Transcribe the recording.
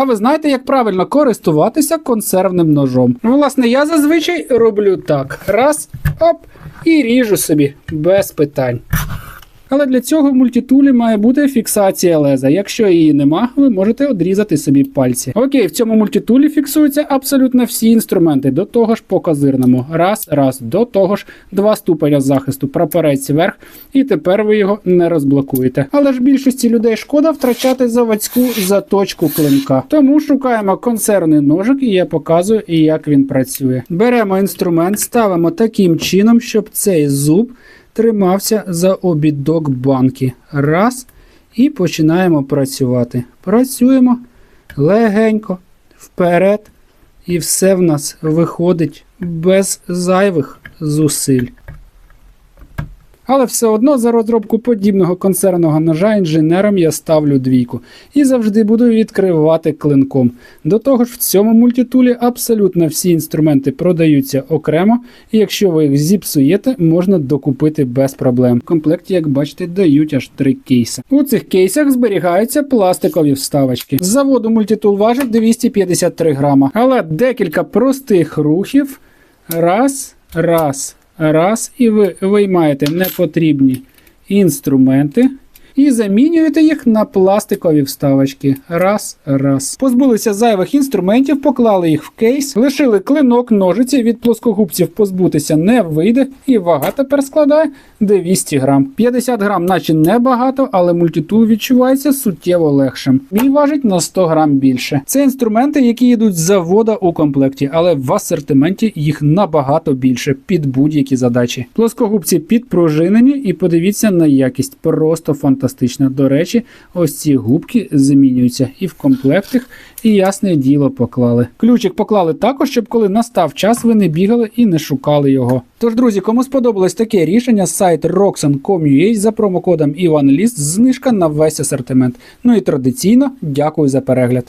А ви знаєте, як правильно користуватися консервним ножом? Ну, власне, я зазвичай роблю так: раз, оп, і ріжу собі без питань. Але для цього в мультитулі має бути фіксація леза. Якщо її нема, ви можете одрізати собі пальці. Окей, в цьому мультитулі фіксуються абсолютно всі інструменти, до того ж по козирному. Раз, раз, до того ж, два ступеня захисту, прапорець вверх, і тепер ви його не розблокуєте. Але ж більшості людей шкода втрачати заводську заточку клинка. Тому шукаємо консервний ножик, і я показую, як він працює. Беремо інструмент, ставимо таким чином, щоб цей зуб тримався за обідок банки. Раз. І починаємо працювати. Працюємо легенько, вперед. І все в нас виходить без зайвих зусиль. Але все одно за розробку подібного концерного ножа інженером я ставлю двійку і завжди буду відкривати клинком. До того ж, в цьому мультитулі абсолютно всі інструменти продаються окремо, і якщо ви їх зіпсуєте, можна докупити без проблем. В комплекті, як бачите, дають аж три кейси. У цих кейсах зберігаються пластикові вставочки. З заводу мультитул важить 253 грама, але декілька простих рухів. Раз, раз, раз, і ви виймаєте непотрібні інструменти і замінюєте їх на пластикові вставочки. Раз, раз. Позбулися зайвих інструментів, поклали їх в кейс, лишили клинок, ножиці від плоскогубців позбутися не вийде, і вага тепер складає 200 грам. 50 грам, наче небагато, але мультитул відчувається суттєво легшим. Мій важить на 100 грам більше. Це інструменти, які йдуть з завода у комплекті, але в асортименті їх набагато більше під будь-які задачі. Плоскогубці підпружинені, і подивіться на якість, просто фантастично. До речі, ось ці губки замінюються і в комплектах, і ясне діло поклали. Ключик поклали також, щоб коли настав час, ви не бігали і не шукали його. Тож, друзі, кому сподобалось таке рішення, сайт roxan.com.ua за промокодом IvanList знижка на весь асортимент. Ну і традиційно дякую за перегляд.